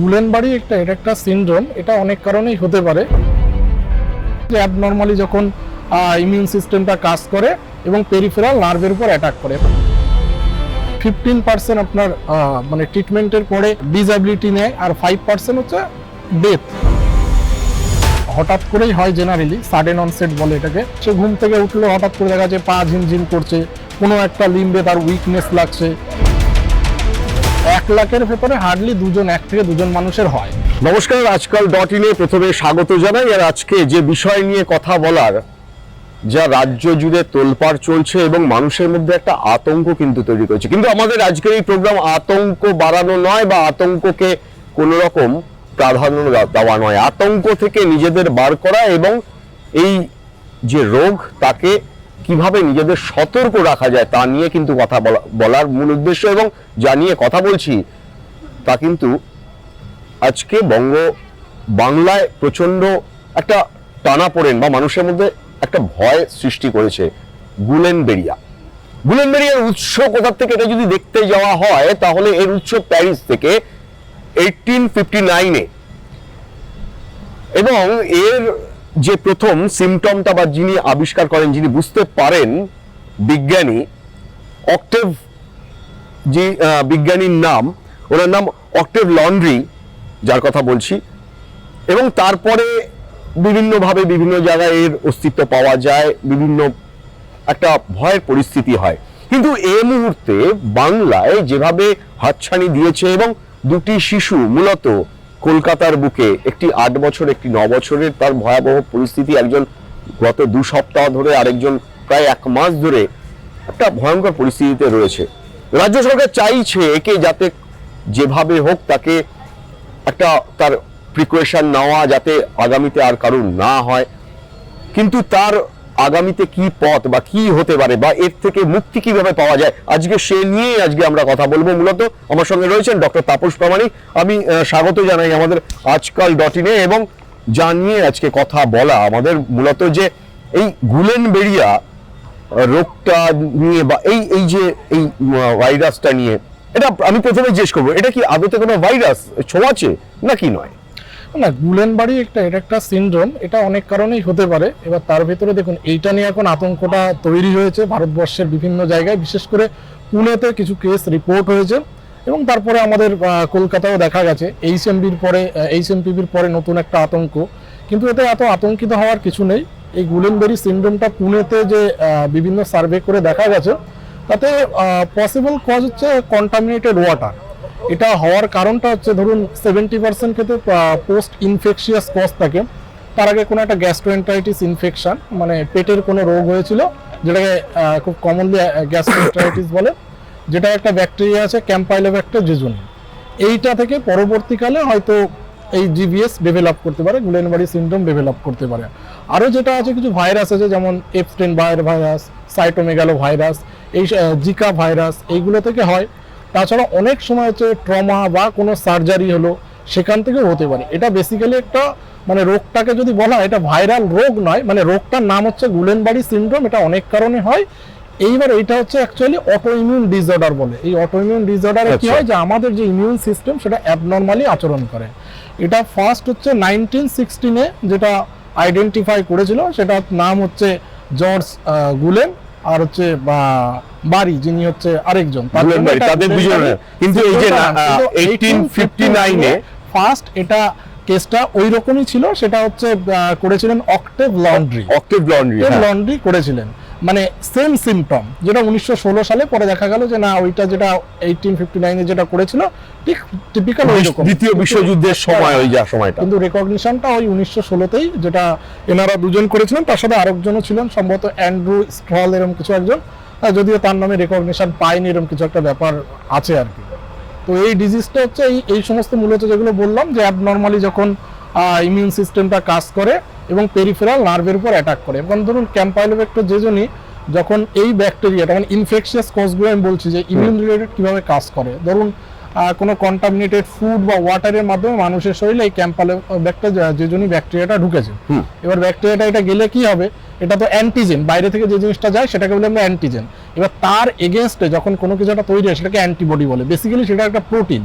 গুলেনবাড়ি একটা, এটা একটা সিনড্রোম এটা অনেক কারণেই হতে পারে। অ্যাবনর্মালি যখন ইমিউন সিস্টেমটা কাজ করে এবং পেরিফেরাল নার্ভের উপর অ্যাটাক করে। ফিফটিন পার্সেন্ট আপনার মানে ট্রিটমেন্টের পরে ডিসএবিলিটি নেয় আর ফাইভ পার্সেন্ট হচ্ছে ডেথ হঠাৎ করেই হয় জেনারেলি সাডেন অনসেট বলে এটাকে। সে ঘুম থেকে উঠলে হঠাৎ করে দেখা যায় পা ঝিমঝিম করছে, কোনো একটা লিম্বে তার উইকনেস লাগছে। লাখের ভেতরে হার্ডলি দুজন, এক থেকে দুজন মানুষের হয়। নমস্কার, আজকাল ডট ইনে প্রথমে স্বাগত জানাই, আর আজকে যে বিষয় নিয়ে কথা বলার, যা রাজ্য জুড়ে তোলপাড় চলছে এবং মানুষের মধ্যে একটা আতঙ্ক কিন্তু তৈরি করেছে। কিন্তু আমাদের আজকের এই প্রোগ্রাম আতঙ্ক বাড়ানো নয় বা আতঙ্ককে কোনো রকম প্রাধান্য দেওয়া নয়। আতঙ্ক থেকে নিজেদের বার করা এবং এই যে রোগ, তাকে কীভাবে নিজেদের সতর্ক রাখা যায় তা নিয়ে কিন্তু কথা বলা- বলার মূল উদ্দেশ্য এবং যা নিয়ে কথা বলছি, তা কিন্তু আজকে বঙ্গ বাংলায় প্রচণ্ড একটা টানা পড়েন বা মানুষের মধ্যে একটা ভয় সৃষ্টি করেছে গুলেনবেরিয়া গুলেনবেরিয়ার উৎস কোথা থেকে এটা যদি দেখতে যাওয়া হয়, তাহলে এর উৎস প্যারিস থেকে এইটিন ফিফটি নাইনে এবং এর যে প্রথম সিমটমটা বা যিনি আবিষ্কার করেন, যিনি বুঝতে পারেন বিজ্ঞানী অক্টেভ যে বিজ্ঞানীর নাম, ওনার নাম অক্টেভ লন্ড্রি, যার কথা বলছি। এবং তারপরে বিভিন্নভাবে বিভিন্ন জায়গায় এর অস্তিত্ব পাওয়া যায়, বিভিন্ন একটা ভয়ের পরিস্থিতি হয়। কিন্তু এই মুহূর্তে বাংলায় যেভাবে হাতছানি দিয়েছে এবং দুটি শিশু, মূলত কলকাতার বুকে একটি আট বছর, একটি ন বছরের তার ভয়াবহ পরিস্থিতি। একজন গত দু সপ্তাহ ধরে আরেকজন প্রায় এক মাস ধরে একটা ভয়ঙ্কর পরিস্থিতিতে রয়েছে। রাজ্য সরকার চাইছে একে যাতে যেভাবে হোক তাকে একটা তার প্রিকশন নেওয়া যাতে আগামীতে আর কারণ না হয়। কিন্তু তার আগামীতে কি পথ বা কি হতে পারে বা এর থেকে মুক্তি কীভাবে পাওয়া যায়? আজকে সে নিয়ে আজকে আমরা কথা বলব। মূলত আমার সঙ্গে রয়েছেন ডক্টর তাপস প্রামাণিক। আমি স্বাগত জানাই আমাদের আজকাল ডট ইনে এবং যা নিয়ে আজকে কথা বলা আমাদের মূলত যে এই গুলেন বেরিয়া রোগটা নিয়ে বা এই এই যে এই ভাইরাসটা নিয়ে, এটা আমি প্রথমে জিজ্ঞেস করব, এটা কি আদতে কোনো ভাইরাস ছোঁয়াচে নাকি নয়? না, গুলেনবাড়ি একটা, এটা একটা সিনড্রোম এটা অনেক কারণেই হতে পারে। এবার তার ভেতরে দেখুন, এইটা নিয়ে এখন আতঙ্কটা তৈরি হয়েছে ভারতবর্ষের বিভিন্ন জায়গায়, বিশেষ করে পুনেতে কিছু কেস রিপোর্ট হয়েছে এবং তারপরে আমাদের কলকাতাও দেখা গেছে। এইচ এমবির পরে এইচ এমপিবির পরে নতুন একটা আতঙ্ক। কিন্তু এতে এত আতঙ্কিত হওয়ার কিছু নেই। এই গুলেনবেরি সিনড্রোমটা পুনেতে যে বিভিন্ন সার্ভে করে দেখা গেছে, তাতে পসিবল কজ হচ্ছে কন্টামিনেটেড ওয়াটার এটা হওয়ার কারণটা হচ্ছে, ধরুন সেভেন্টি পার্সেন্ট ক্ষেত্রে পোস্ট ইনফেকশিয়াস কজ থাকে। তার আগে কোনো একটা গ্যাস্ট্রোএন্টারাইটিস ইনফেকশন মানে পেটের কোনো রোগ হয়েছিল, যেটাকে খুব কমনলি গ্যাস্ট্রোএন্টারাইটিস বলে যেটা একটা ব্যাকটেরিয়া আছে ক্যাম্পাইলোব্যাক্টার জেজুনি এইটা থেকে পরবর্তীকালে হয়তো এই জিভিএস ডেভেলপ করতে পারে গুলেনবাড়ি সিনড্রোম ডেভেলপ করতে পারে। আরও যেটা আছে, কিছু ভাইরাস আছে, যেমন বায়ার ভাইরাস সাইটোমেগালো ভাইরাস এই জিকা ভাইরাস এইগুলো থেকে হয়। তাছাড়া অনেক সময় হচ্ছে ট্রমা বা কোনো সার্জারি হলো সেখান থেকেও হতে পারে। এটা বেসিক্যালি একটা মানে রোগটাকে যদি বলা হয় এটা ভাইরাল রোগ নয় মানে রোগটার নাম হচ্ছে গুলেনবাড়ি সিনড্রোম এটা অনেক কারণে হয়। এইবার এইটা হচ্ছে অ্যাকচুয়ালি অটো ইমিউন ডিসঅর্ডার বলে। এই অটো ইমিউন ডিসঅর্ডারে কি আচ্ছা। হয় যে আমাদের যে ইমিউন সিস্টেম সেটা অ্যাবনর্মালি আচরণ করে। এটা ফার্স্ট হচ্ছে নাইনটিন সিক্সটিনে যেটা আইডেন্টিফাই করেছিল সেটা নাম হচ্ছে জর্জ গুলেন আর হচ্ছে বা বাড়ি যিনি হচ্ছে আরেকজন তাদের দুজনের। কিন্তু এই যে না, কিন্তু আহ, 1859 এ ফার্স্ট এটা কেসটা ওই রকমই ছিল সেটা হচ্ছে আহ, করেছিলেন Octave Landry Octave Landry Landry করেছিলেন। মানে সেম সিমটম যেটা উনিশশো ষোলো সালে পরে দেখা গেল যে না ওইটা যেটা এইটিন ফিফটি নাইনে যেটা করেছিল ঠিক টিপিক্যাল ওই রকম। দ্বিতীয় বিশ্বযুদ্ধের সময় ওই যা সময়টা। কিন্তু রেকগনিশনটা ওই উনিশশো ষোলোতেই যেটা এনারা দুজন করেছিলেন তার সাথে আরেকজনও ছিলেন সম্ভবত অ্যান্ড্রু স্ট্রল এরকম কিছু একজন। যদিও তার নামে রেকগনিশন পায়নি এরকম কিছু একটা ব্যাপার আছে আর কি। তো এই ডিজিজটা হচ্ছে এই এই সমস্ত মূলত যেগুলো বললাম যে অ্যাবনর্মালি যখন ইমিউন সিস্টেমটা কাজ করে এবং পেরিফেরাল নার্ভের উপর অ্যাটাক করে। এবং ধরুন ক্যাম্পাইলোভেক্টর যেজনই যখন এই ব্যাকটেরিয়াটা মানে ইনফেকশিয়াস কজগুলো আমি বলছি যে ইমিউন রিলেটেড কীভাবে কাজ করে। ধরুন কোনো কন্টামিনেটেড ফুড বা ওয়াটারের মাধ্যমে মানুষের শরীরে এই ক্যাম্পাইলোব্যাক্টার যেজনই ব্যাকটেরিয়াটা ঢুকেছে। এবার ব্যাকটেরিয়াটা এটা গেলে কি হবে? এটা তো অ্যান্টিজেন বাইরে থেকে যে জিনিসটা যায় সেটাকে বলে আমরা অ্যান্টিজেন এবার তার এগেনস্টে যখন কোনো কিছু একটা তৈরি হয় সেটাকে অ্যান্টিবডি বলে। বেসিক্যালি সেটা একটা প্রোটিন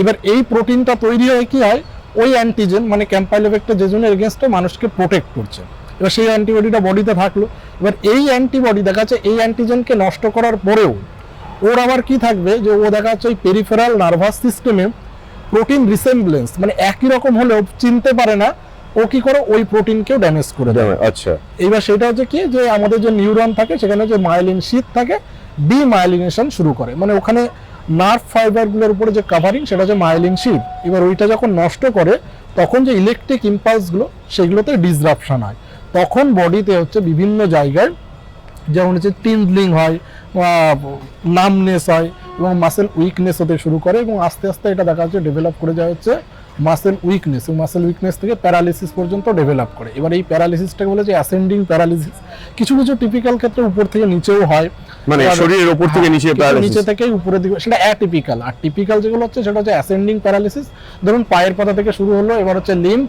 এবার এই প্রোটিনটা তৈরি হয় কি হয়? ওই অ্যান্টিজেন মানে ক্যাম্পাইলোভেক্টর যে জন্য এগেনস্টে মানুষকে প্রোটেক্ট করছে। এবার সেই অ্যান্টিবডিটা বডিতে থাকল। এবার এই অ্যান্টিবডি দেখা যাচ্ছে এই অ্যান্টিজেনকে নষ্ট করার পরেও ওর আবার কি থাকবে? যে ও দেখা যাচ্ছে ওই পেরিফেরাল নার্ভাস সিস্টেমে প্রোটিন রিসেম্বলেন্স মানে একই রকম হলেও চিনতে পারে না ও কি করে? ওই প্রোটিনকেও ড্যামেজ করে দেয়। আচ্ছা। এইবার সেটা হচ্ছে কি? যে আমাদের যে নিউরন থাকে সেখানে যে মাইলিন শীত থাকে ডিমাইলিনেশন শুরু করে। মানে ওখানে নার্ভ ফাইবারগুলোর উপরে যে কাভারিং সেটা হচ্ছে মাইলিং শিপ এবার ওইটা যখন নষ্ট করে, তখন যে ইলেকট্রিক ইম্পালসগুলো সেগুলোতে ডিসরাপশন হয়। তখন বডিতে হচ্ছে বিভিন্ন জায়গায় যেমন হচ্ছে টিন্ডলিং হয় নামনেস হয় এবং মাসেল উইকনেস হতে শুরু করে এবং আস্তে আস্তে এটা দেখা যাচ্ছে ডেভেলপ করে যাওয়া হচ্ছে মাসেল উইকনেস এবং মাসেল উইকনেস থেকে প্যারালিসিস পর্যন্ত ডেভেলপ করে। এবার এই প্যারালিসিসটাকে বলে যে অ্যাসেন্ডিং প্যারালিসিস কিছু কিছু টিপিক্যাল ক্ষেত্রে উপর থেকে নিচেও হয়। মানে শরীরের ওপর থেকে হ্যাঁ, নিচে paralysis। নিচে থেকে উপরের দিকে সেটা অ্যাটিপিক্যাল আর টিপিক্যাল যেগুলো হচ্ছে সেটা হচ্ছে অ্যাসেন্ডিং প্যারালিসিস ধরুন পায়ের পাতা থেকে শুরু হলো এবার হচ্ছে লিম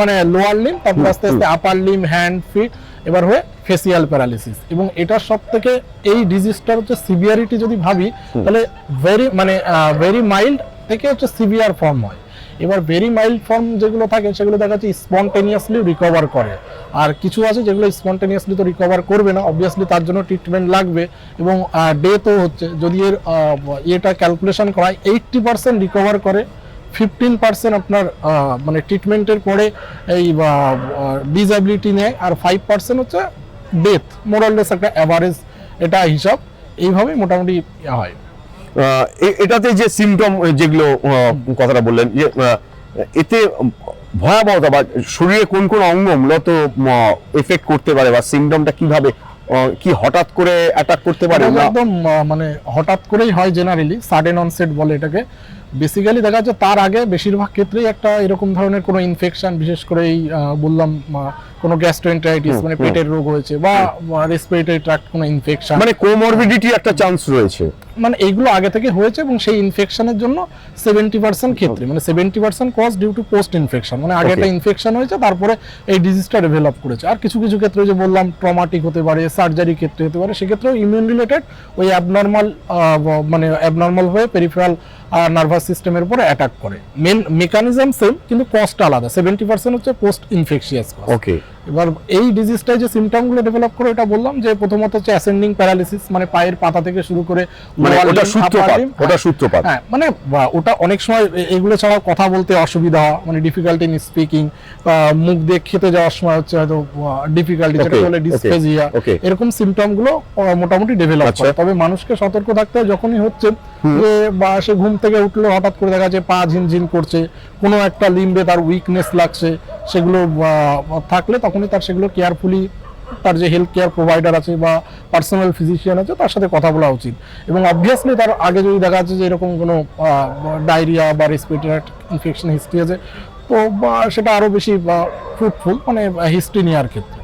মানে লোয়ার লিম তারপর আস্তে আস্তে আপার লিম হ্যান্ড ফিট এবার হয়ে ফেসিয়াল প্যারালিসিস এবং এটার সব থেকে এই ডিজিজটার হচ্ছে সিভিয়ারিটি যদি ভাবি তাহলে ভেরি মানে ভেরি মাইল্ড থেকে হচ্ছে সিভিয়ার ফর্ম হয়। এবার ভেরি মাইল্ড ফর্ম যেগুলো থাকে, সেগুলো দেখা যাচ্ছে স্পন্টেনিয়াসলি রিকভার করে। আর কিছু আছে যেগুলো স্পন্টেনিয়াসলি তো রিকভার করবে না অবভিয়াসলি তার জন্য ট্রিটমেন্ট লাগবে এবং ডেথও হচ্ছে, যদি এর ইয়েটা ক্যালকুলেশন করা হয় এইট্টি পার্সেন্ট রিকভার করে ফিফটিন পার্সেন্ট আপনার মানে ট্রিটমেন্টের পরে এই ডিসএবিলিটি নেয়, আর ফাইভ পার্সেন্ট হচ্ছে ডেথ মোরাললেস একটা অ্যাভারেজ এটা হিসাব। এইভাবে মোটামুটি হয়। এটাতে যে সিমটম যেগুলো কথাটা বললেন যে এতে ভয়াবহতা বা শরীরে কোন কোন অঙ্গ মূলত এফেক্ট করতে পারে বা সিমটমটা কীভাবে কি হঠাৎ করে অ্যাটাক করতে পারে একদম মানে হঠাৎ করেই হয় জেনারেলি সাডেন অনসেট বলে এটাকে। বেসিক্যালি দেখা যাচ্ছে তার আগে বেশিরভাগ ক্ষেত্রেই একটা এরকম ধরনের কোনো ইনফেকশন বিশেষ করে এই বললাম কোনো গ্যাস্ট্রোএন্টারাইটিস মানে পেটের রোগ হয়েছে বা রেসপিরেটরি ট্র্যাক্ট কোনো ইনফেকশন মানে কোমরবিডিটি একটা চান্স রয়েছে। মানে এইগুলো আগে থেকে হয়েছে এবং সেই ইনফেকশনের জন্য সেভেন্টি পার্সেন্ট ক্ষেত্রে মানে seventy percent cause due to post infection মানে আগে একটা ইনফেকশন হয়েছে তারপরে এই ডিজিজটা ডেভেলপ করেছে। আর কিছু কিছু ক্ষেত্রে যে বললাম ট্রমাটিক হতে পারে সার্জারি ক্ষেত্রে হতে পারে সেক্ষেত্রেও ইমিউন রিলেটেড ওই অ্যাবনর্মাল মানে অ্যাবনর্মাল হয়ে পেরিফেরাল নার্ভাস সিস্টেমের উপরে অ্যাটাক করে। মেন মেকানিজম সেম কিন্তু কস্ট আলাদা। সেভেন্টি পার্সেন্ট হচ্ছে পোস্ট ইনফেকশিয়াস ওকে এবার এই ডিজিজটায় যে সিমটমগুলো ডেভেলপ করে এটা বললাম যে প্রথমত হচ্ছে অ্যাসেন্ডিং প্যারালিসিস মানে পায়ের পাতা থেকে শুরু করে মানে ওটা সূত্রপাত ওটা সূত্রপাত। হ্যাঁ মানে ওটা অনেক সময় এগুলো ছাড়াও কথা বলতে অসুবিধা হয় মানে ডিফিকাল্টি ইন স্পিকিং মুখ দিয়ে খেতে যাওয়ার সময় হচ্ছে হয়তো ডিফিকাল্টি যেটা বলে ডিসপেজিয়া এরকম সিমটমগুলো আহ, মোটামুটি ডেভেলপ আচ্ছা। করে তবে মানুষকে সতর্ক থাকতে হয় যখনই হচ্ছে যে বা সে ঘুম থেকে উঠল হঠাৎ করে দেখা যাচ্ছে পা ঝিনঝিন করছে কোনো একটা লিম্বে তার উইকনেস লাগছে সেগুলো থাকলে তখনই তার সেগুলো কেয়ারফুলি তার যে হেলথ কেয়ার প্রোভাইডার আছে বা পার্সোনাল ফিজিশিয়ান আছে তার সাথে কথা বলা উচিত। এবং অবভিয়াসলি তার আগে যদি দেখা যাচ্ছে যে এরকম কোনো ডায়রিয়া বা রেসপিরেটরি ইনফেকশন হিস্ট্রি আছে তো সেটা আরও বেশি ফ্রুটফুল মানে হিস্ট্রি নেওয়ার ক্ষেত্রে।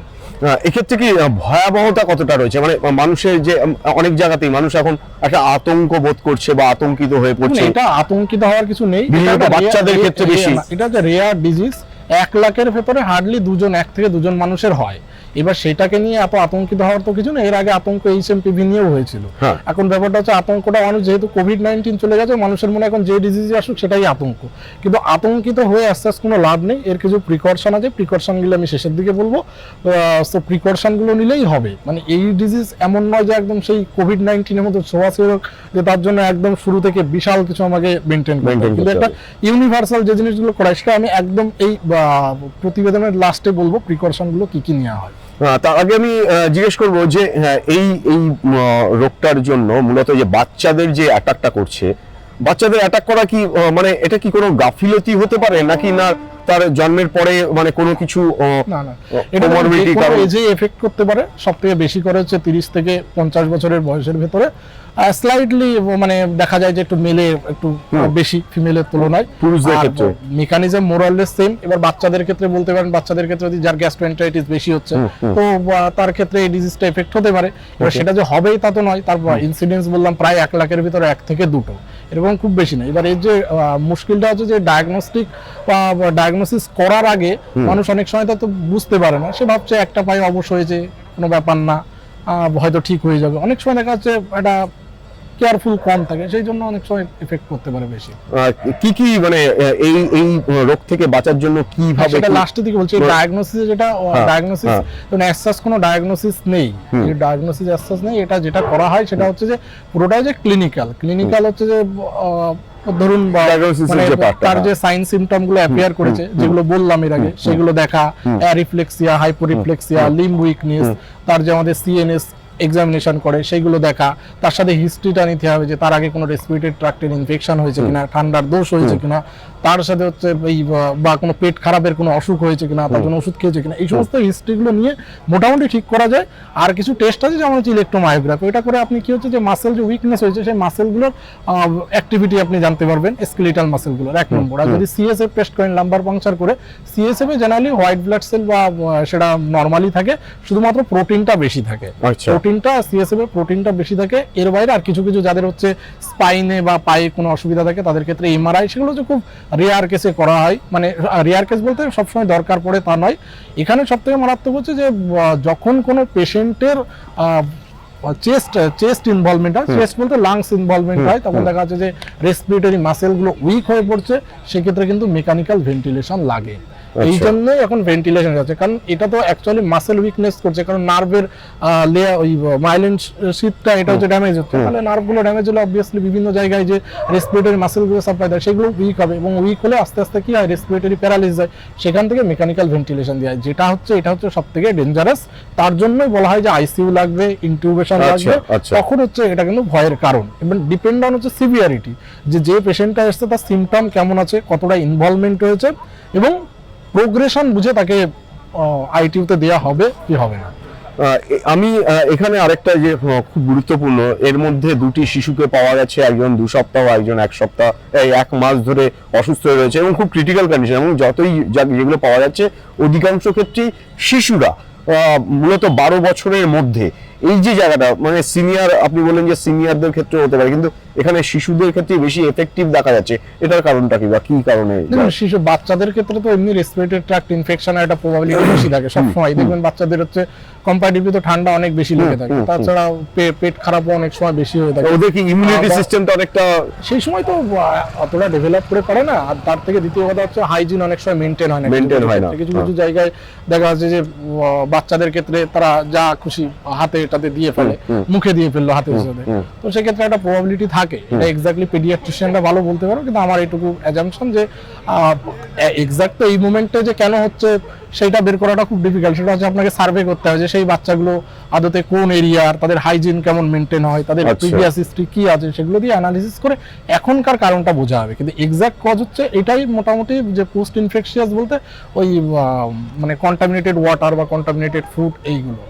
এক্ষেত্রে কি ভয়াবহতা কতটা রয়েছে? মানে মানুষের যে অনেক জায়গাতেই মানুষ এখন একটা আতঙ্ক বোধ করছে বা আতঙ্কিত হয়ে পড়ছে। এটা আতঙ্কিত হওয়ার কিছু নেই। বাচ্চাদের ক্ষেত্রে বেশি। এটা হচ্ছে রেয়ার ডিজিজ এক লাখের ভেতরে হার্ডলি দুজন এক থেকে দুজন মানুষের হয়। এবার সেটাকে নিয়ে এত আতঙ্কিত হওয়ার তো কিছু না এর আগে আতঙ্ক এইচ এম পিভি নিয়েও হয়েছিল। হ্যাঁ। এখন ব্যাপারটা হচ্ছে আতঙ্কটা মানুষ যেহেতু কোভিড নাইন্টিন চলে গেছে মানুষের মনে এখন যে ডিজিজ আসুক সেটাই আতঙ্ক। কিন্তু আতঙ্কিত হয়ে আস্তে আস্তে কোনো লাভ নেই। এর কিছু প্রিকশন আছে। প্রিকশনগুলো আমি শেষের দিকে বলব। তো প্রিকশনগুলো নিলেই হবে। মানে এই ডিজিজ এমন নয় যে একদম সেই কোভিড নাইন্টিনের মতো ছোঁয়াছে যে তার জন্য একদম শুরু থেকে বিশাল কিছু আমাকে মেনটেন করতে। কিন্তু একটা ইউনিভার্সাল যে জিনিসগুলো করাই সেটা আমি একদম এই প্রতিবেদনের লাস্টে বলব। প্রিকশনগুলো কি কি নেওয়া হয়। তার আগে আমি জিজ্ঞেস করব যে হ্যাঁ, এই এই রোগটার জন্য মূলত যে বাচ্চাদের যে অ্যাটাকটা করছে বাচ্চাদের অ্যাটাক করা কি মানে এটা কি কোনো গাফিলতি হতে পারে? নাকি না তার জন্মের পরে মানে কোনো কিছু এজে এফেক্ট করতে পারে সব থেকে বেশি করে হচ্ছে তিরিশ থেকে পঞ্চাশ বছরের বয়সের ভেতরে। স্লাইডলি মানে দেখা যায় যে একটু মেলে একটু বেশি ফিমেলের তুলনায়। পুরুষদের ক্ষেত্রে। মেকানিজম মোরাললেস সেম এবার বাচ্চাদের ক্ষেত্রে বলতে পারেন বাচ্চাদের ক্ষেত্রে যদি যার গ্যাস্ট্রোএন্টারাইটিস বেশি হচ্ছে তো তার ক্ষেত্রে এই ডিজিজটা এফেক্ট হতে পারে। এবার সেটা যে হবেই তা তো নয়। তার ইনসিডেন্স বললাম প্রায় এক লাখের ভিতরে এক থেকে দুটো। এরকম খুব বেশি না এবার এই যে মুশকিলটা হচ্ছে যে ডায়াগনস্টিক ডায়াগনোসিস করার আগে মানুষ অনেক সময় তা তো বুঝতে পারে না। সে ভাবছে একটা পায়ে অবশ হয়েছে কোনো ব্যাপার না হয়তো ঠিক হয়ে যাবে। অনেক সময় দেখা যাচ্ছে একটা কেয়ারফুল কম থাকে সেই জন্য অনেক সময় এফেক্ট করতে পারে বেশি। কি কি মানে এই এই রোগ থেকে বাঁচার জন্য কীভাবে সেটা লাস্টের দিকে বলছি হ্যাঁ। ডায়াগনোসিস যেটা হ্যাঁ, ডায়াগনোসিস হ্যাঁ। মানে অ্যাসাস কোনো ডায়াগনোসিস নেই ডায়াগনোসিস অ্যাসাস নেই এটা যেটা করা হয় সেটা হচ্ছে যে পুরোটাই যে ক্লিনিক্যাল ক্লিনিক্যাল হচ্ছে যে ধরুন মানে তার হ্যাঁ। যে সাইন সিমটমগুলো অ্যাপিয়ার করেছে যেগুলো বললাম এর আগে সেগুলো দেখা রিফ্লেক্সিয়া হাইপোরিফ্লেক্সিয়া লিম্ব উইকনেস তার যে আমাদের সিএনএস এক্সামিনেশন করে সেইগুলো দেখা। তার সাথে হিস্ট্রিটা নিতে হবে যে তার আগে কোনো রেসপিরেটরি ট্রাক্টের ইনফেকশন হয়েছে কিনা ঠান্ডার দোষ হয়েছে কিনা তার সাথে হচ্ছে এই বা- কোনো পেট খারাপের কোনো অসুখ হয়েছে কিনা তার জন্য ওষুধ খেয়েছে কিনা এই সমস্ত হিস্ট্রিগুলো নিয়ে মোটামুটি ঠিক করা যায়। আর কিছু টেস্ট আছে যেমন হচ্ছে ইলেকট্রোমায়োগ্রাফি এটা করে আপনি কি হচ্ছে যে মাসেল যে উইকনেস হয়েছে সেই মাসেলগুলোর অ্যাক্টিভিটি আপনি জানতে পারবেন স্কেলিটাল মাসেলগুলোর এক নম্বর। আর যদি সিএসএফ টেস্ট করেন লাম্বার পাংচার করে সিএসএফ এ জেনারেলি হোয়াইট ব্লাড সেল বা সেটা নর্মালি থাকে শুধুমাত্র প্রোটিনটা বেশি থাকে। আচ্ছা। প্রোটিনটা সিএসএফ এর প্রোটিনটা বেশি থাকে। এর বাইরে আর কিছু কিছু যাদের হচ্ছে স্পাইনে বা পায়ে কোনো অসুবিধা থাকে তাদের ক্ষেত্রে এমআরআই সেগুলো হচ্ছে খুব রেয়ার কেসে করা হয়। মানে রেয়ার কেস বলতে সবসময় দরকার পড়ে তা নয়। এখানে সব থেকে মারাত্মক হচ্ছে যে যখন কোনো পেশেন্টের চেস্ট চেস্ট ইনভলভমেন্ট হয় চেস্ট বলতে লাংস ইনভলভমেন্ট হয় তখন দেখা যাচ্ছে যে রেসপিরেটরি মাসেলগুলো উইক হয়ে পড়ছে সেক্ষেত্রে কিন্তু মেকানিক্যাল ভেন্টিলেশন লাগে। এই আচ্ছা। জন্য এখন ভেন্টিলেশন আছে কারণ এটা তো অ্যাকচুয়ালি মাসেল উইকনেস করছে কারণ নার্ভের লেয়ার ওই মাইলেন শীতটা এটা হচ্ছে ড্যামেজ হচ্ছে। তাহলে নার্ভগুলো ড্যামেজ হলে অবভিয়াসলি বিভিন্ন জায়গায় যে রেসপিরেটরি মাসেলগুলো সাপ্লাই দেয় সেগুলো উইক হবে এবং উইক হলে আস্তে আস্তে কি হয় রেসপিরেটরি প্যারালিস যায় সেখান থেকে মেকানিক্যাল ভেন্টিলেশন দেওয়া হয়। যেটা হচ্ছে এটা হচ্ছে সব থেকে ডেঞ্জারাস তার জন্যই বলা হয় যে আইসিইউ লাগবে ইনটিউবেশন আচ্ছা, লাগবে। আচ্ছা। তখন হচ্ছে এটা কিন্তু ভয়ের কারণ। এবং ডিপেন্ড অন হচ্ছে সিভিয়ারিটি যে যে পেশেন্টটা এসছে তার সিমটম কেমন আছে কতটা ইনভলভমেন্ট হয়েছে এবং প্রোগ্রেশন বুঝে তাকে আইটিউতে দেওয়া হবে কি হবে না? আমি এখানে আরেকটা যে খুব গুরুত্বপূর্ণ, এর মধ্যে দুটি শিশুকে পাওয়া গেছে, একজন দু সপ্তাহ, একজন এক সপ্তাহ, এই এক মাস ধরে অসুস্থ হয়ে রয়েছে এবং খুব ক্রিটিক্যাল কন্ডিশন এবং যতই যেগুলো পাওয়া যাচ্ছে, অধিকাংশ ক্ষেত্রেই শিশুরা মূলত বারো বছরের মধ্যে এই যে জায়গাটা মানে সিনিয়র আপনি বললেন যে সিনিয়রদের ক্ষেত্রে হতে পারে কিন্তু এখানে শিশুদের ক্ষেত্রে বেশি এফেক্টিভ দেখা যাচ্ছে। এটার কারণটা কি বা কি কারণে? শিশু বাচ্চাদের ক্ষেত্রে তো এমনি রেসপিরেটরি ট্র্যাক্ট ইনফেকশন একটা প্রবাবিলিটি বেশি থাকে সবসময়। দেখবেন বাচ্চাদের হচ্ছে কম্পারেটিভলি তো ঠান্ডা অনেক বেশি লেগে থাকে। তাছাড়া পেট খারাপও অনেক সময় বেশি হয়ে থাকে। ওদের কি ইমিউনিটি সিস্টেমটা অনেকটা সেই সময় তো অতটা ডেভেলপ করে পারে না। আর তার থেকে দ্বিতীয় কথা হচ্ছে হাইজিন অনেক সময় মেনটেন হয় না। কিছু হয় না, কিছু হ্যাঁ। কিছু জায়গায় দেখা যাচ্ছে যে বাচ্চাদের ক্ষেত্রে তারা যা খুশি হাতে এটাতে দিয়ে ফেলে মুখে দিয়ে ফেলল হাতের সাথে তো সেক্ষেত্রে একটা প্রবাবিলিটি থাকে এটা এক্স্যাক্টলি পেডিয়াট্রিশিয়ানরা ভালো বলতে পারো কিন্তু আমার এটুকু অ্যাজাম্পশন যে এক্সাক্ট তো এই মোমেন্টে যে কেন হচ্ছে সেটা বের করাটা খুব ডিফিকাল্ট সেটা হচ্ছে আপনাকে সার্ভে করতে হবে যে সেই বাচ্চাগুলো আদতে কোন এরিয়ার তাদের হাইজিন কেমন মেনটেন হয় তাদের আচ্ছা। প্রিভিয়াস হিস্ট্রি কি আছে সেগুলো দিয়ে অ্যানালিসিস করে এখনকার কারণটা বোঝা হবে। কিন্তু এক্সাক্ট কজ হচ্ছে এটাই মোটামুটি যে পোস্ট ইনফেকশিয়াস বলতে ওই মানে কন্টামিনেটেড ওয়াটার বা কন্টামিনেটেড ফ্রুট এইগুলো।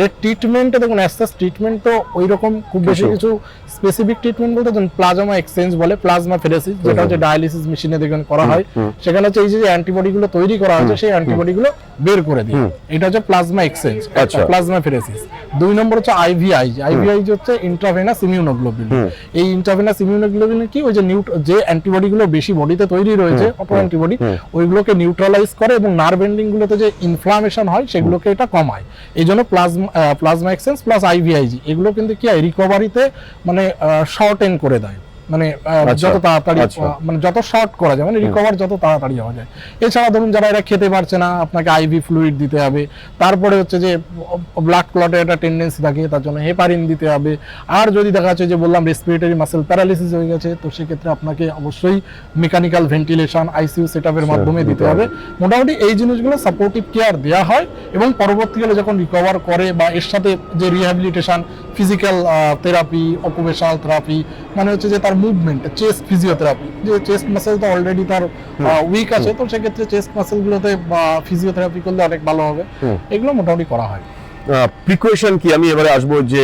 এর ট্রিটমেন্টে দেখুন অ্যাসাস ট্রিটমেন্ট তো ওই রকম খুব বেশি কিছু। স্পেসিফিক ট্রিটমেন্ট বলতে যেমন প্লাজমা এক্সচেঞ্জ বলে প্লাজমা ফেরেসিস যেটা হচ্ছে ডায়ালিসিস মেশিনে দেখবেন করা হয়। সেখানে হচ্ছে এই যে অ্যান্টিবডি গুলো তৈরি করা হয়েছে সেই অ্যান্টিবডি গুলো বের করে দিই। এটা হচ্ছে প্লাজমা এক্সচেঞ্জ আচ্ছা। প্লাজমা ফেরেসিস দুই নম্বর হচ্ছে আইভিআই আইভিআই হচ্ছে ইন্ট্রাভেনাস ইমিউনোগ্লোবিন এই ইন্ট্রাভেনাস ইমিউনোগ্লোবিন কি? ওই যে নিউট যে অ্যান্টিবডি গুলো বেশি বডিতে তৈরি রয়েছে অটো অ্যান্টিবডি ওইগুলোকে নিউট্রালাইজ করে এবং নার্ভ এন্ডিং গুলোতে যে ইনফ্লামেশন হয় সেগুলোকে এটা কমায়। এই জন্য plasma plasma exchange plus IVIG এগুলো কিন্তু কি হয় রিকভারিতে মানে শর্ট এন করে দেয়। মানে আহ, আচ্ছা, যত তাড়াতাড়ি আচ্ছা। মানে যত শর্ট করা যায় মানে রিকভার যত তাড়াতাড়ি হওয়া যায়। এছাড়া ধরুন যারা এরা খেতে পারছে না আপনাকে আইভি ফ্লুইড দিতে হবে। তারপরে হচ্ছে যে ব্লাড ক্লটের একটা টেন্ডেন্সি থাকে তার জন্য হেপারিন দিতে হবে। আর যদি দেখা যাচ্ছে যে বললাম রেসপিরেটরি মাসেল প্যারালিসিস হয়ে গেছে তো সেক্ষেত্রে আপনাকে অবশ্যই মেকানিক্যাল ভেন্টিলেশন আইসিইউ সেটআপের মাধ্যমে দিতে হবে। মোটামুটি এই জিনিসগুলো সাপোর্টিভ কেয়ার দেওয়া হয় এবং পরবর্তীকালে যখন রিকভার করে বা এর সাথে যে rehabilitation physical therapy occupational therapy মানে হচ্ছে যে তার মুভমেন্ট চেস্ট ফিজিওথেরাপি যে চেস্ট মাসেল তো অলরেডি তার উইক আছে তো সেক্ষেত্রে চেস্ট মাসেলগুলোতে ফিজিওথেরাপি করলে অনেক ভালো হবে। এগুলো মোটামুটি করা হয়। প্রিকোয়েশন কি? আমি এবারে আসব যে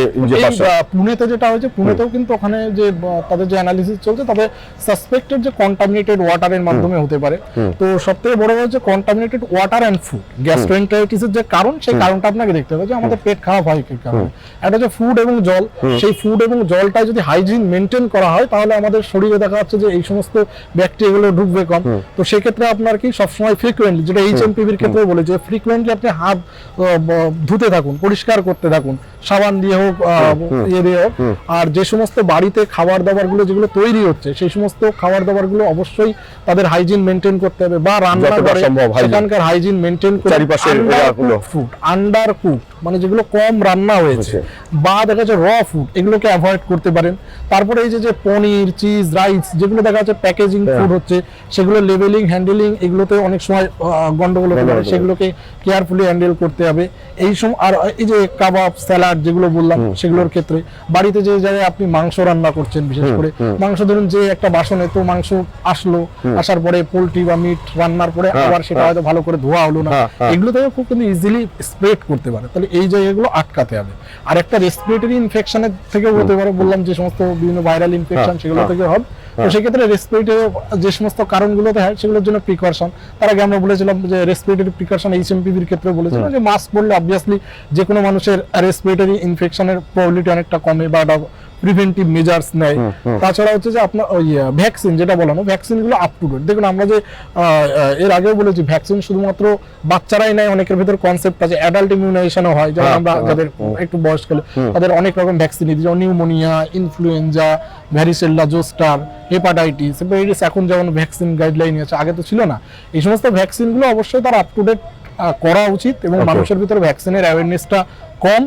পুনেতে যেটা হয়েছে পুনেতেও কিন্তু ওখানে যে তাদের যে অ্যানালিসিস চলছে তাদের সাসপেক্টেড যে কন্টামিনেটেড ওয়াটারের মাধ্যমে হতে পারে। তো সবথেকে বড় হচ্ছে কন্টামিনেটেড ওয়াটার অ্যান্ড ফুড গ্যাস্ট্রোএন্টারাইটিসের যে কারণ সেই কারণটা আপনাকে দেখতে হবে যে আমাদের পেট খারাপ হয় কি কারণে একটা হচ্ছে ফুড এবং জল সেই ফুড এবং জলটা যদি হাইজিন মেনটেন করা হয় তাহলে আমাদের শরীরে দেখা যাচ্ছে যে এই সমস্ত ব্যাকটেরিয়াগুলো ঢুকবে কম। তো সেক্ষেত্রে আপনার কি সবসময় ফ্রিকুয়েন্টলি যেটা এইচএমপিভির ক্ষেত্রে বলে যে ফ্রিকুয়েন্টলি আপনি হাত ধুতে থাকুন। থাকুন পরিষ্কার করতে থাকুন সাবান দিয়ে হোক আহ, ইয়ে দিয়ে হোক আর যে সমস্ত বাড়িতে খাবার দাবারগুলো যেগুলো তৈরি হচ্ছে সেই সমস্ত খাবার দাবারগুলো অবশ্যই তাদের হাইজিন মেনটেন করতে হবে বা রান্না করে। সেখানকার হাইজিন মেনটেন করে ফুড আন্ডার কুক মানে যেগুলো কম রান্না হয়েছে। বা দেখা যাচ্ছে র ফুড এগুলোকে অ্যাভয়েড করতে পারেন। তারপরে এই যে যে পনির চিজ রাইস যেগুলো দেখা যাচ্ছে প্যাকেজিং। ফুড হচ্ছে সেগুলো লেভেলিং হ্যান্ডেলিং এগুলোতে অনেক সময় গন্ডগোল হতে পারে। সেগুলোকে কেয়ারফুলি হ্যান্ডেল করতে হবে। এই সময় আর এই যে কাবাব স্যালাড যেগুলো বললাম সেগুলোর ক্ষেত্রে বাড়িতে যে জায়গায় আপনি মাংস রান্না করছেন বিশেষ করে মাংস ধরুন যে একটা বাসনে তো মাংস আসলো আসার পরে পোলট্রি বা মিট রান্নার পরে হ্যাঁ, আবার সেটা হ্যাঁ। হয়তো ভালো করে ধোয়া হলো না। হ্যাঁ। এগুলো থেকে খুব কিন্তু ইজিলি স্প্রেড করতে পারে। তাহলে এই জায়গাগুলো আটকাতে হবে। আর একটা রেসপিরেটরি ইনফেকশনের থেকেও হতে পারে বললাম যে সমস্ত বিভিন্ন ভাইরাল ইনফেকশন হ্যাঁ, সেগুলো হ্যাঁ। থেকে হবে। তো সেক্ষেত্রে রেসপিরেটরি যে সমস্ত কারণগুলোতে হয় সেগুলোর জন্য প্রিকশন তার আগে আমরা বলেছিলাম যে রেসপিরেটরি প্রিকশন এইচএমপিভির ক্ষেত্রে বলেছিলাম যে মাস্ক পরলে অবভিয়াসলি যে কোনো মানুষের রেসপিরেটরি ইনফেকশনের প্রবলিটি অনেকটা কমে বা প্রিভেন্টিভ মেজার্স নেয়। তাছাড়া হচ্ছে যে আপনার ওই ভ্যাকসিন যেটা বলানো ভ্যাকসিনগুলো আপ টু ডেট দেখুন আমরা যে এর আগেও বলেছি ভ্যাকসিন শুধুমাত্র বাচ্চারাই নেয় অনেকের ভিতর কনসেপ্ট আছে অ্যাডাল্ট ইমিউনাইজেশনও হয় যেমন হ্যাঁ, আমরা হ্যাঁ, যাদের একটু বয়সকালে তাদের অনেক রকম ভ্যাকসিন দিই যেমন pneumonia influenza varicella zoster hepatitis hepatitis এখন যেমন ভ্যাকসিন গাইডলাইন আছে আগে তো ছিল না। এই সমস্ত ভ্যাকসিনগুলো অবশ্যই তার আপ টু ডেট করা উচিত এবং মানুষের ভিতরে ভ্যাকসিনের অ্যাওয়ারনেসটা কম।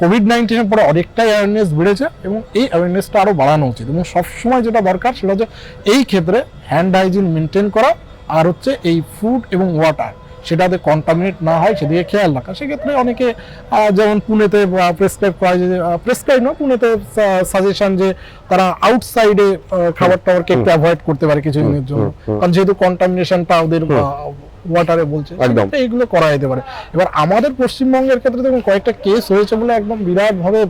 কোভিড নাইন্টিনের পরে অনেকটাই অ্যাওয়ারনেস বেড়েছে এবং এই অ্যাওয়ারনেসটা আরও বাড়ানো উচিত। এবং সবসময় যেটা দরকার সেটা হচ্ছে এই ক্ষেত্রে হ্যান্ড হাইজিন মেনটেন করা আর হচ্ছে এই ফুড এবং ওয়াটার সেটাতে কন্টামিনেট না হয় সেদিকে খেয়াল রাখা। সেক্ষেত্রে অনেকে যেমন পুনেতে প্রেসক্রাইব করা যে প্রেসক্রাইব না পুনেতে সাজেশন যে তারা আউটসাইডে খাবার টাবারকে একটু অ্যাভয়েড করতে পারে কিছুদিনের জন্য। কারণ যেহেতু কন্টামিনেশনটা ওদের ওয়াটারে বলছে এগুলো এইগুলো করা যেতে পারে। এবার আমাদের পশ্চিমবঙ্গের ক্ষেত্রে দেখুন কয়েকটা কেস হয়েছে বলে একদম বিরাট ভাবে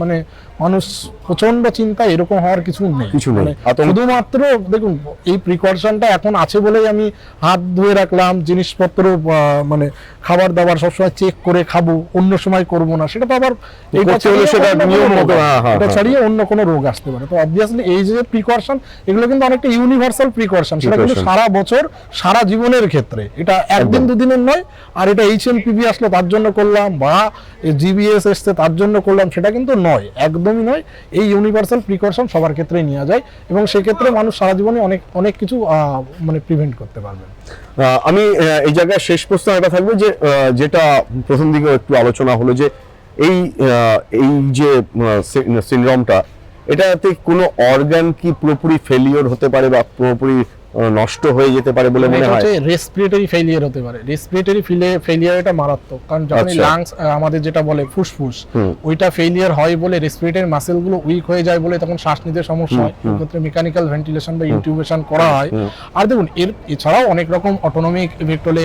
মানে মানুষ প্রচণ্ড চিন্তা এরকম হওয়ার কিছু নেই। কিছু নেই। মানে শুধুমাত্র দেখুন এই প্রিকশনটা এখন আছে বলেই আমি হাত ধুয়ে রাখলাম জিনিসপত্র মানে খাবার দাবার সবসময় চেক করে খাব অন্য সময় করব না। সেটা তো আবার এটা ছাড়িয়ে অন্য কোনো রোগ মতো, আসবে। হ্যাঁ, হ্যাঁ, এটা হ্যাঁ। ছাড়িয়ে অন্য কোনো রোগ আসতে পারে। তো অবভিয়াসলি এই যে প্রিকশন এগুলো কিন্তু অনেকটা ইউনিভার্সাল প্রিকশন সেটা কিন্তু সারা বছর সারা জীবনের ক্ষেত্রে। এটা একদিন দুদিনের নয় আর এটা এইচ এম পিবি আসলো তার জন্য করলাম বা জিবিএস এসছে তার জন্য করলাম সেটা কিন্তু নয়। একদমই নয়। এই ইউনিভার্সাল প্রিকশন সবার ক্ষেত্রেই নেওয়া যায় এবং সেক্ষেত্রে মানুষ সারা জীবনে অনেক অনেক কিছু মানে প্রিভেন্ট করতে পারবে। আমি এই জায়গায় শেষ প্রশ্ন এটা থাকবে যে যেটা প্রথম দিকে একটু আলোচনা হলো যে, এই এই যে সিনড্রোমটা এটাতে কোনো অর্গান কি পুরোপুরি ফেলিওর হতে পারে বা পুরোপুরি নষ্ট হয়ে যেতে পারে বলে মনে হয়। রেসপিরেটরি ফেলিয়ার হতে পারে। রেসপিরেটরি ফেলিয়ার এটা মারাত্মক। কারণ যখন আচ্ছা। লাংস আমাদের যেটা বলে ফুসফুস ওইটা ফেলিয়ার হয় বলে রেসপিরেটরি মাসেলগুলো উইক হয়ে যায় বলে তখন শ্বাস নিতে সমস্যা হয়। সেক্ষেত্রে মেকানিক্যাল ভেন্টিলেশন বা ইনটিউবেশন করা হয়। আর দেখুন এর এছাড়াও অনেক রকম অটোনমিক ইফেক্ট হলে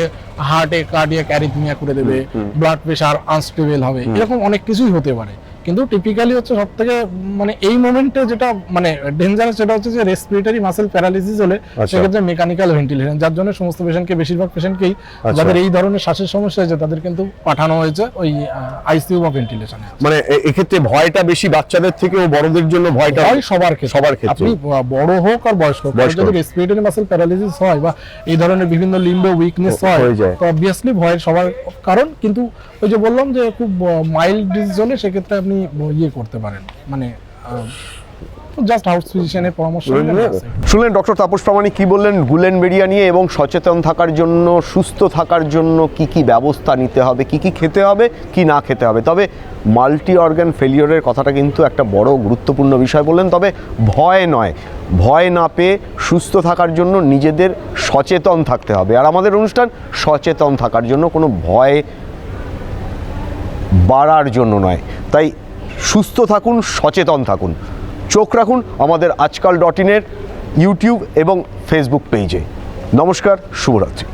হার্টে কার্ডিয়াক অ্যারিথমিয়া করে দেবে ব্লাড প্রেশার আনস্টেবল হবে এরকম অনেক কিছুই হতে পারে। কিন্তু টিপিক্যালি হচ্ছে সব থেকে মানে এই মোমেন্টে যেটা মানে ডেঞ্জারাস সেটা হচ্ছে যে রেসপিরেটরি মাসেল প্যারালিসিস হলে আচ্ছা। সেক্ষেত্রে মেকানিক্যাল ভেন্টিলেশন যার জন্য সমস্ত পেশেন্টকে বেশিরভাগ পেশেন্টকেই আচ্ছা। যাদের এই ধরনের শ্বাসের সমস্যা হয়েছে তাদের কিন্তু পাঠানো হয়েছে ওই আইসিইউ বা ভেন্টিলেশনে মানে এক্ষেত্রে ভয়টা বেশি বাচ্চাদের থেকেও বড়দের জন্য ভয়টা হয় সবার ক্ষেত্রে সবার ক্ষেত্রে। আপনি বড় হোক আর বয়স্ক হোক যদি রেসপিরেটরি মাসেল প্যারালিসিস হয় বা এই ধরনের বিভিন্ন লিম্বে উইকনেস হয়। তো অবভিয়াসলি ভয়ের সবার কারণ কিন্তু ওই যে বললাম যে খুব মাইল্ড ডিজিজ হলে সেক্ষেত্রে আপনি ইয়ে করতে পারেন। মানে জাস্ট হাউস ফিজিশিয়ানের পরামর্শ শুনলেন ডক্টর তাপস প্রামাণিক কি বললেন? গুলেনবেরিয়া নিয়ে এবং সচেতন থাকার জন্য সুস্থ থাকার জন্য কি কি ব্যবস্থা নিতে হবে কি কি খেতে হবে কি না খেতে হবে? তবে মাল্টি অর্গান ফেলিওরের কথাটা কিন্তু একটা বড় গুরুত্বপূর্ণ বিষয় বললেন। তবে ভয় নয়। ভয় না পেয়ে সুস্থ থাকার জন্য নিজেদের সচেতন থাকতে হবে। আর আমাদের অনুষ্ঠান সচেতন থাকার জন্য কোনো ভয় বাড়ার জন্য নয়। তাই সুস্থ থাকুন, সচেতন থাকুন। চোখ রাখুন আমাদের আজকাল ডট ইনের, ইউটিউব এবং ফেসবুক পেজে। নমস্কার, শুভরাত্রি।